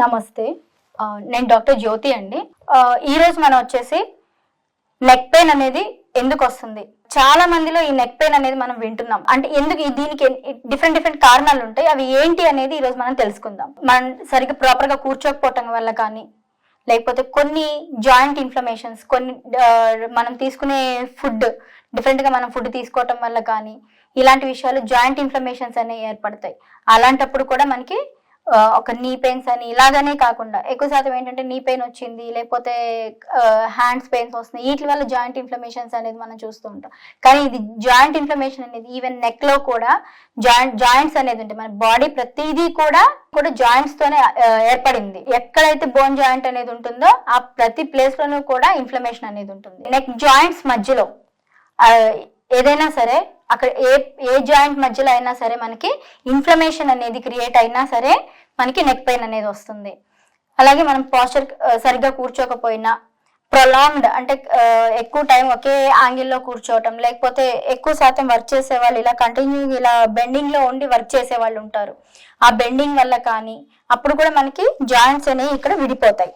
నమస్తే. నేను డాక్టర్ జ్యోతి అండి. ఈరోజు మనం వచ్చేసి నెక్ పెయిన్ అనేది ఎందుకు వస్తుంది? చాలా మందిలో ఈ నెక్ పెయిన్ అనేది మనం వింటున్నాం. అంటే ఎందుకు దీనికి డిఫరెంట్ డిఫరెంట్ కారణాలు ఉంటాయి. అవి ఏంటి అనేది ఈరోజు మనం తెలుసుకుందాం. మనం సరిగ్గా ప్రాపర్గా కూర్చోకపోవటం వల్ల కానీ లేకపోతే కొన్ని జాయింట్ ఇన్ఫ్లమేషన్స్ కొన్ని మనం తీసుకునే ఫుడ్ డిఫరెంట్గా మనం ఫుడ్ తీసుకోవటం వల్ల కానీ ఇలాంటి విషయాలు జాయింట్ ఇన్ఫ్లమేషన్స్ అనేవి ఏర్పడతాయి. అలాంటప్పుడు కూడా మనకి ఒక నీ పెయిన్స్ అని ఇలాగనే కాకుండా ఎక్కువ శాతం ఏంటంటే నీ పెయిన్ వచ్చింది లేకపోతే హ్యాండ్స్ పెయిన్స్ వస్తున్నాయి. వీటి వల్ల జాయింట్ ఇన్ఫ్లమేషన్స్ అనేది మనం చూస్తూ ఉంటాం. కానీ ఇది జాయింట్ ఇన్ఫ్లమేషన్ అనేది ఈవెన్ నెక్లో కూడా జాయింట్ జాయింట్స్ అనేది ఉంటాయి. మన బాడీ ప్రతిదీ కూడా కూడా జాయింట్స్ తోనే ఏర్పడింది. ఎక్కడైతే బోన్ జాయింట్ అనేది ఉంటుందో ఆ ప్రతి ప్లేస్ లోనూ కూడా ఇన్ఫ్లమేషన్ అనేది ఉంటుంది. నెక్ జాయింట్స్ మధ్యలో ఏదైనా సరే అక్కడ ఏ ఏ జాయింట్ మధ్యలో అయినా సరే మనకి ఇన్ఫ్లమేషన్ అనేది క్రియేట్ అయినా సరే మనకి నెక్ పెయిన్ అనేది వస్తుంది. అలాగే మనం పాస్చర్ సరిగ్గా కూర్చోకపోయినా ప్రొలాంగ్డ్ అంటే ఎక్కువ టైం ఒకే యాంగిల్లో కూర్చోవటం లేకపోతే ఎక్కువ శాతం వర్క్ చేసే వాళ్ళు ఇలా కంటిన్యూ ఇలా బెండింగ్లో ఉండి వర్క్ చేసే వాళ్ళు ఉంటారు. ఆ బెండింగ్ వల్ల కానీ అప్పుడు కూడా మనకి జాయింట్స్ అనేవి ఇక్కడ విడిపోతాయి.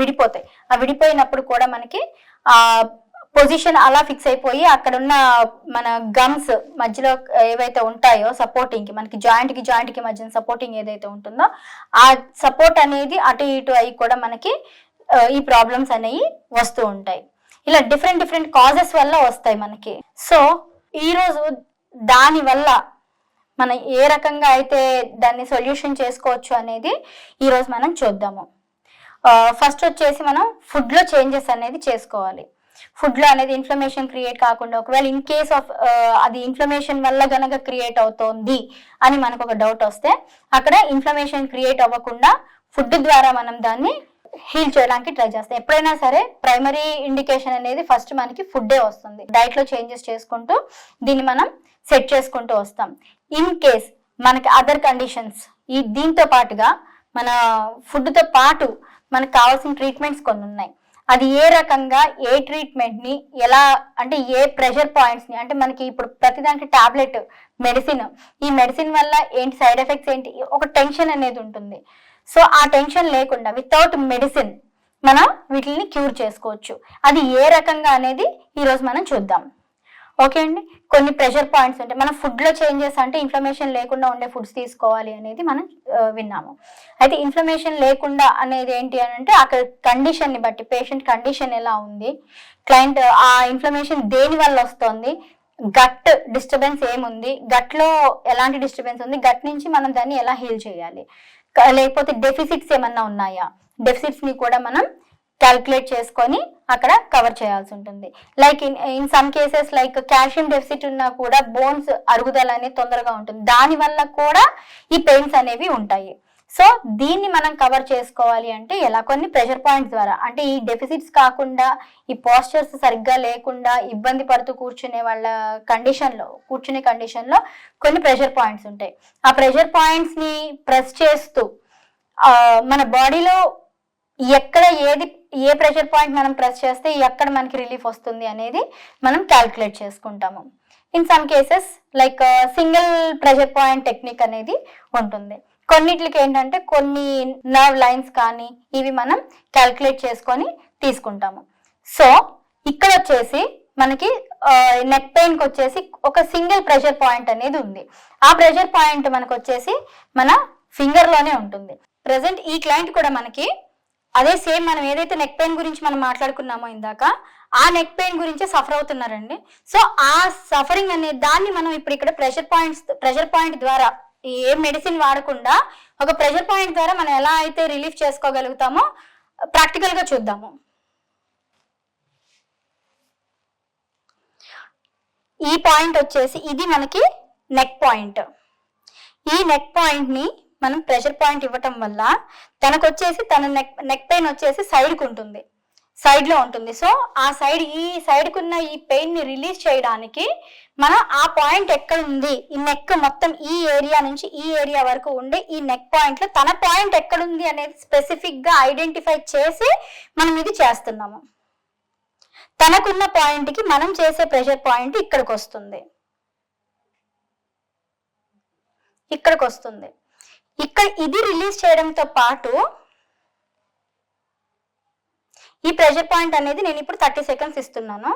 విడిపోతాయి. ఆ విడిపోయినప్పుడు కూడా మనకి ఆ పొజిషన్ అలా ఫిక్స్ అయిపోయి అక్కడ ఉన్న మన గమ్స్ మధ్యలో ఏవైతే ఉంటాయో సపోర్టింగ్కి మనకి జాయింట్కి జాయింట్కి మధ్యన సపోర్టింగ్ ఏదైతే ఉంటుందో ఆ సపోర్ట్ అనేది అటు ఇటు అయి కూడా మనకి ఈ ప్రాబ్లమ్స్ అనేవి వస్తూ ఉంటాయి. ఇలా డిఫరెంట్ డిఫరెంట్ కాజెస్ వల్ల వస్తాయి మనకి. సో ఈ రోజు దాని వల్ల మనం ఏ రకంగా అయితే దాన్ని సొల్యూషన్ చేసుకోవచ్చు అనేది ఈ రోజు మనం చూద్దాము. ఫస్ట్ వచ్చేసి మనం ఫుడ్లో చేంజెస్ అనేది చేసుకోవాలి. ఫుడ్లో అనేది ఇన్ఫ్లమేషన్ క్రియేట్ కాకుండా ఒకవేళ ఇన్ కేస్ ఆఫ్ అది ఇన్ఫ్లమేషన్ వల్ల గనక క్రియేట్ అవుతోంది అని మనకు ఒక డౌట్ వస్తే అక్కడ ఇన్ఫ్లమేషన్ క్రియేట్ అవ్వకుండా ఫుడ్ ద్వారా మనం దాన్ని హీల్ చేయడానికి ట్రై చేస్తాం. ఎప్పుడైనా సరే ప్రైమరీ ఇండికేషన్ అనేది ఫస్ట్ మనకి ఫుడ్డే వస్తుంది. డైట్లో చేంజెస్ చేసుకుంటూ దీన్ని మనం సెట్ చేసుకుంటూ వస్తాం. ఇన్ కేస్ మనకి అదర్ కండిషన్స్ ఈ దీంతో పాటుగా మన ఫుడ్తో పాటు మనకు కావాల్సిన ట్రీట్మెంట్స్ కొన్ని ఉన్నాయి. అది ఏ రకంగా ఏ ట్రీట్మెంట్ని ఎలా అంటే ఏ ప్రెషర్ పాయింట్స్ని అంటే మనకి ఇప్పుడు ప్రతిదానికి టాబ్లెట్ మెడిసిన్ ఈ మెడిసిన్ వల్ల ఏంటి సైడ్ ఎఫెక్ట్స్ ఏంటి ఒక టెన్షన్ అనేది ఉంటుంది. సో ఆ టెన్షన్ లేకుండా వితౌట్ మెడిసిన్ మనం వీటిని క్యూర్ చేసుకోవచ్చు. అది ఏ రకంగా అనేది ఈరోజు మనం చూద్దాం. ఓకే అండి. కొన్ని ప్రెషర్ పాయింట్స్ ఉంటాయి మనం ఫుడ్లో చేంజెస్ అంటే ఇన్ఫ్లమేషన్ లేకుండా ఉండే ఫుడ్స్ తీసుకోవాలి అనేది మనం విన్నాము. అయితే ఇన్ఫ్లమేషన్ లేకుండా అనేది ఏంటి అని అంటే అక్కడ కండిషన్ని బట్టి పేషెంట్ కండిషన్ ఎలా ఉంది క్లయింట్ ఆ ఇన్ఫ్లమేషన్ దేని వల్ల వస్తుంది గట్ డిస్టర్బెన్స్ ఏముంది గట్లో ఎలాంటి డిస్టర్బెన్స్ ఉంది గట్ నుంచి మనం దాన్ని ఎలా హీల్ చేయాలి లేకపోతే డెఫిసిట్స్ ఏమన్నా ఉన్నాయా డెఫిసిట్స్ని కూడా మనం క్యాల్కులేట్ చేసుకొని అక్కడ కవర్ చేయాల్సి ఉంటుంది. Like in in some cases like calcium deficit ఉన్నా కూడా బోన్స్ అరుగుదల అనేది తొందరగా ఉంటుంది. దానివల్ల కూడా ఈ పెయిన్స్ అనేవి ఉంటాయి. సో దీన్ని మనం కవర్ చేసుకోవాలి అంటే ఎలా? కొన్ని ప్రెషర్ పాయింట్స్ ద్వారా. అంటే ఈ డెఫిసిట్స్ కాకుండా ఈ పోస్చర్స్ సరిగ్గా లేకుండా ఇబ్బంది పడుతూ కూర్చునే వాళ్ళ కండిషన్లో కూర్చునే కండిషన్లో కొన్ని ప్రెషర్ పాయింట్స్ ఉంటాయి. ఆ ప్రెషర్ పాయింట్స్ని ప్రెస్ చేస్తూ మన బాడీలో ఎక్కడ ఏది ఏ ప్రెషర్ పాయింట్ మనం ప్రెస్ చేస్తే ఎక్కడ మనకి రిలీఫ్ వస్తుంది అనేది మనం క్యాల్కులేట్ చేసుకుంటాము. In some cases like single pressure point technique అనేది ఉంటుంది. కొన్నిట్లకి ఏంటంటే కొన్ని నర్వ్ లైన్స్ కానీ ఇవి మనం క్యాల్కులేట్ చేసుకొని తీసుకుంటాము. సో ఇక్కడ వచ్చేసి మనకి uh, నెక్ పెయిన్కి వచ్చేసి ఒక సింగిల్ ప్రెషర్ పాయింట్ అనేది ఉంది. ఆ ప్రెషర్ పాయింట్ మనకు వచ్చేసి మన ఫింగర్లోనే ఉంటుంది. ప్రజెంట్ ఈ క్లయింట్ కూడా మనకి అదే సేమ్ మనం ఏదైతే నెక్ పెయిన్ గురించి మనం మాట్లాడుకున్నామో ఇందాక ఆ నెక్ పెయిన్ గురించే సఫర్ అవుతున్నారండి. సో ఆ సఫరింగ్ అనే దాన్ని మనం ఇప్పుడు ఇక్కడ ప్రెషర్ పాయింట్స్ ప్రెషర్ పాయింట్ ద్వారా ఏ మెడిసిన్ వాడకుండా ఒక ప్రెషర్ పాయింట్ ద్వారా మనం ఎలా అయితే రిలీఫ్ చేసుకోగలుగుతామో ప్రాక్టికల్గా చూద్దాము. ఈ పాయింట్ వచ్చేసి ఇది మనకి నెక్ పాయింట్ ఈ నెక్ పాయింట్ని మనం ప్రెషర్ పాయింట్ ఇవ్వటం వల్ల తనకు వచ్చేసి తన నెక్ నెక్ పెయిన్ వచ్చేసి సైడ్కు ఉంటుంది. సైడ్లో ఉంటుంది. సో ఆ సైడ్ ఈ సైడ్ ఉన్న ఈ పెయిన్ని రిలీజ్ చేయడానికి మనం ఆ పాయింట్ ఎక్కడ ఉంది? ఈ నెక్ మొత్తం ఈ ఏరియా నుంచి ఈ ఏరియా వరకు ఉండే ఈ నెక్ పాయింట్లో తన పాయింట్ ఎక్కడ ఉంది అనేది స్పెసిఫిక్గా ఐడెంటిఫై చేసి మనం ఇది చేస్తున్నాము. తనకున్న పాయింట్కి మనం చేసే ప్రెషర్ పాయింట్ ఇక్కడికి వస్తుంది ఇక్కడికి వస్తుంది ఇక్కడ ఇది రిలీజ్ చేయడంతో పాటు ఈ ప్రెషర్ పాయింట్ అనేది నేను ఇప్పుడు థర్టీ సెకండ్స్ ఇస్తున్నాను.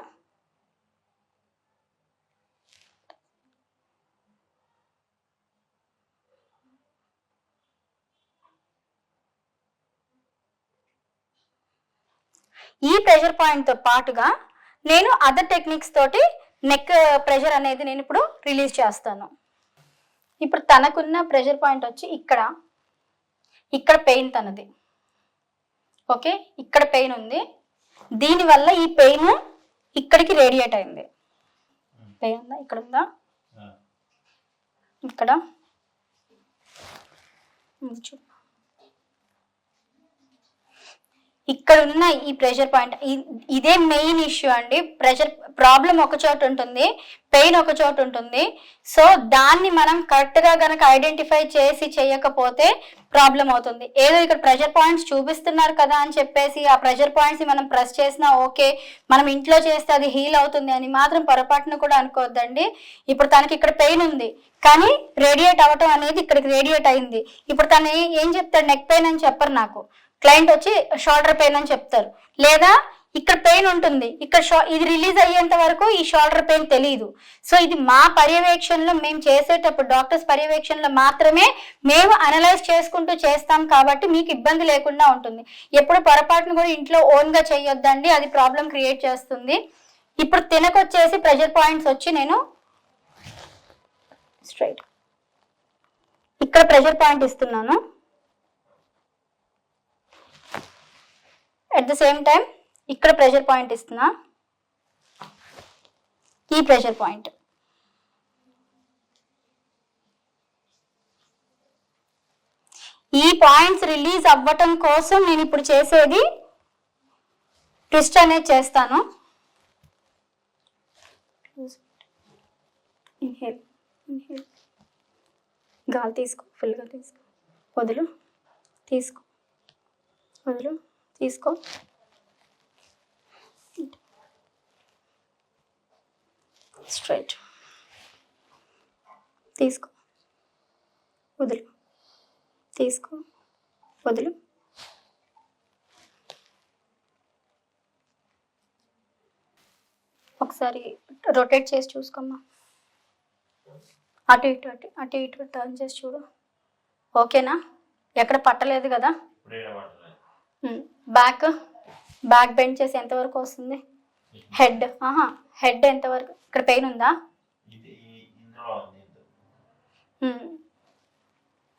ఈ ప్రెషర్ పాయింట్తో పాటుగా నేను అదర్ టెక్నిక్స్ తోటి నెక్ ప్రెషర్ uh, అనేది నేను ఇప్పుడు రిలీజ్ చేస్తాను. ఇప్పుడు తనకున్న ప్రెషర్ పాయింట్ వచ్చి ఇక్కడ. ఇక్కడ పెయిన్ తనది. ఓకే? ఇక్కడ పెయిన్ ఉంది. దీనివల్ల ఈ పెయిన్ ఇక్కడికి రేడియేట్ అయింది. పెయిన్ ఉందా? ఇక్కడ ఉందా? ఇక్కడ ఇది చూడు. ఇక్కడ ఉన్న ఈ ప్రెషర్ పాయింట్ ఇదే మెయిన్ ఇష్యూ అండి. ప్రెషర్ ప్రాబ్లం ఒక చోట ఉంటుంది పెయిన్ ఒక చోట ఉంటుంది. సో దాన్ని మనం కరెక్ట్గా గనక ఐడెంటిఫై చేసి చేయకపోతే ప్రాబ్లం అవుతుంది. ఏదో ఇక్కడ ప్రెషర్ పాయింట్స్ చూపిస్తున్నారు కదా అని చెప్పేసి ఆ ప్రెషర్ పాయింట్స్ మనం ప్రెస్ చేసినా ఓకే మనం ఇంట్లో చేస్తే అది హీల్ అవుతుంది అని మాత్రం పొరపాటున కూడా అనుకోవద్దండి. ఇప్పుడు తనకి ఇక్కడ పెయిన్ ఉంది కానీ రేడియేట్ అవ్వటం అనేది ఇక్కడికి రేడియేట్ అయింది. ఇప్పుడు తను ఏం చెప్తాడు నెక్ పెయిన్ అని చెప్పరు నాకు. క్లయింట్ వచ్చి షోల్డర్ పెయిన్ అని చెప్తారు. లేదా ఇక్కడ పెయిన్ ఉంటుంది. ఇక్కడ షో ఇది రిలీజ్ అయ్యేంత వరకు ఈ షోల్డర్ పెయిన్ తెలియదు సో ఇది మా పర్యవేక్షణలో మేము చేసేటప్పుడు డాక్టర్స్ పర్యవేక్షణలో మాత్రమే మేము అనలైజ్ చేసుకుంటూ చేస్తాం కాబట్టి మీకు ఇబ్బంది లేకుండా ఉంటుంది. ఎప్పుడు పొరపాటును కూడా ఇంట్లో ఓన్గా చేయొద్దండి అది ప్రాబ్లం క్రియేట్ చేస్తుంది. ఇప్పుడు తినకొచ్చేసి ప్రెషర్ పాయింట్స్ వచ్చి నేను స్ట్రైట్. ఇక్కడ ప్రెషర్ పాయింట్ ఇస్తున్నాను. అట్ ద సేమ్ టైం ఇక్కడ ప్రెషర్ పాయింట్ ఇస్తున్నా. ఈ ప్రెషర్ పాయింట్ ఈ పాయింట్స్ రిలీజ్ అవ్వటం కోసం నేను ఇప్పుడు చేసేది ట్విస్ట్ అనేది చేస్తాను. గాలి తీసుకో ఫుల్గా తీసుకో. వదులు తీసుకో. వదులు. తీసుకో. స్ట్రైట్ తీసుకో. వదులు. తీసుకో. వదులు. ఒకసారి రొటేట్ చేసి చూసుకోమ్మా. అటు ఇటు అటు అటు ఇటు టర్న్ చేసి చూడు. ఓకేనా ఎక్కడ పట్టలేదు కదా? బ్యాక్ బ్యాక్ బెండ్ చేసి ఎంతవరకు వస్తుంది? హెడ్ ఆహా హెడ్ ఎంతవరకు ఇక్కడ పెయిన్ ఉందా.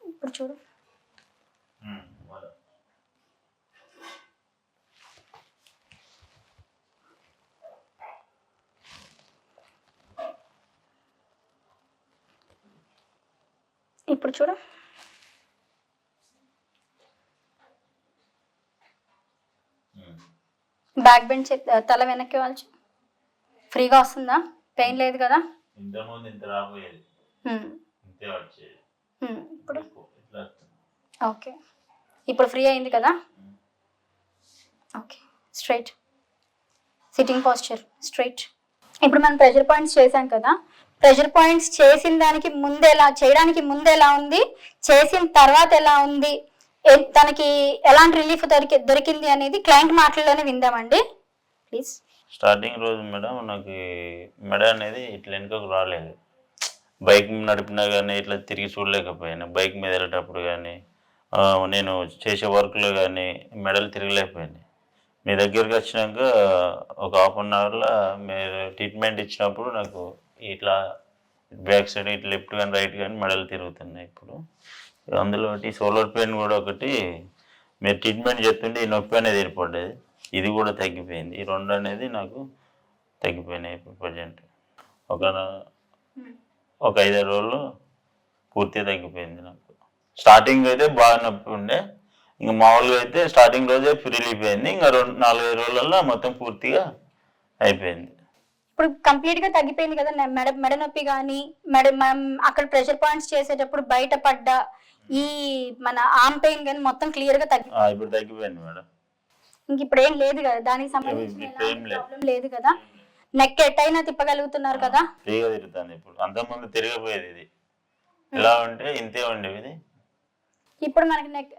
ఇప్పుడు చూడు. ఇప్పుడు చూడు. బ్యాక్ బెండ్ చే తల వెనక్కి వాల్చు. ఫ్రీగా వస్తుందా? పెయిన్ లేదు కదా. ఇప్పుడు. ఓకే. ఇప్పుడు ఫ్రీ అయింది కదా? Okay. Straight sitting posture. Straight ఇప్పుడు మనం ప్రెషర్ పాయింట్స్ చేసాం కదా? ప్రెషర్ పాయింట్స్ చేసిన దానికి ముందు ఎలా చేయడానికి ముందు ఎలా ఉంది? చేసిన తర్వాత ఎలా ఉంది? తనకి ఎలాంటి రిలీఫ్ దొరికి దొరికింది అనేది క్లయింట్ మాటల్లోనే విందామండి. ప్లీజ్. స్టార్టింగ్ రోజు మేడం నాకు మెడ అనేది ఇట్లా వెనుకకు రాలేదు. బైక్ నడిపినా కానీ ఇట్లా తిరిగి చూడలేకపోయాను. బైక్ మీద వెళ్ళేటప్పుడు కానీ నేను చేసే వర్క్లో కానీ మెడలు తిరగలేకపోయాను. మీ దగ్గరికి వచ్చినాక ఒక హాఫ్ అన్ అవర్లో మీరు ట్రీట్మెంట్ ఇచ్చినప్పుడు నాకు ఇట్లా బ్యాక్ సైడ్ ఇట్లా లెఫ్ట్ కానీ రైట్ కానీ మెడలు తిరుగుతున్నాయి ఇప్పుడు. అందులో ఒకటి సోలార్ పెయిన్ కూడా ఒకటి. మీరు ట్రీట్మెంట్ చెప్తుంటే ఈ నొప్పి అనేది ఏర్పడ్డది. ఇది కూడా తగ్గిపోయింది. ఈ రెండు అనేది నాకు తగ్గిపోయినాయి ఇప్పుడు ప్రజెంట్. ఒక ఒక ఐదారు రోజులు పూర్తిగా తగ్గిపోయింది నాకు. స్టార్టింగ్ అయితే బాగా నొప్పి ఉండే. ఇంకా మామూలుగా అయితే స్టార్టింగ్ రోజే రిలీఫ్ అయింది. ఇంకా రెండు నాలుగైదు రోజులలో మొత్తం పూర్తిగా అయిపోయింది. ఇప్పుడు కంప్లీట్గా తగ్గిపోయింది కదా మెడ మెడ నొప్పి కానీ మెడ అక్కడ ప్రెషర్ పాయింట్స్ చేసేటప్పుడు బయట పడ్డ ఈ మన ఆమ్ పెయిన్ కానీ మొత్తం క్లియర్గా తగ్గి ఆ, ఇప్పుడు తగ్గిపోయింది మేడం. ఇంక ఇప్పుడు ఏం లేదు కదా దానికి సంబంధించిన ఇప్పుడు ఏం ఎలాంటి లేదు. ప్రాబ్లం లేదు కదా. నెక్ ఎట్టయినా తిప్పగలుగుతున్నారు కదా. ఫ్రీగా తిరుగుతుంది ఇప్పుడు. అంతకుముందు తిరగపోయేది ఇది. ఎలా ఉంటే ఇంతే ఉండేది ఇది. ఇప్పుడు మనకి నెక్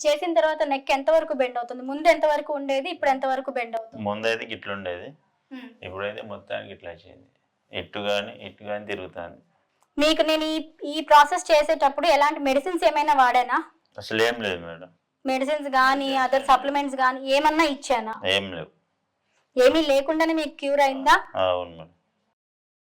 చేసిన తర్వాత నెక్ ఎంత వరకు బెండ్ అవుతుంది? ముందు ఎంత వరకు ఉండేది ఇప్పుడు ఎంత వరకు బెండ్ అవుతుంది? ముందైతే ఇట్లా ఉండేది ఉమ్. ఇప్పుడైతే మొత్తానికి ఇట్లా వచ్చింది ఇటు కానీ ఇటు కానీ తిరుగుతుంది. మీకు నేను ఈ ఈ ప్రాసెస్ చేసేటప్పుడు ఎలాంటి మెడిసిన్స్ ఏమైనా వాడానా? అసలు ఏం లేదు మేడం. మెడిసిన్స్ కానీ అదర్ సప్లిమెంట్స్ కానీ ఏమన్నా ఇచ్చానా? ఏం లేవు. ఏమీ లేకుండానే మీకు క్యూర్ అయిందా? అవును మేడం.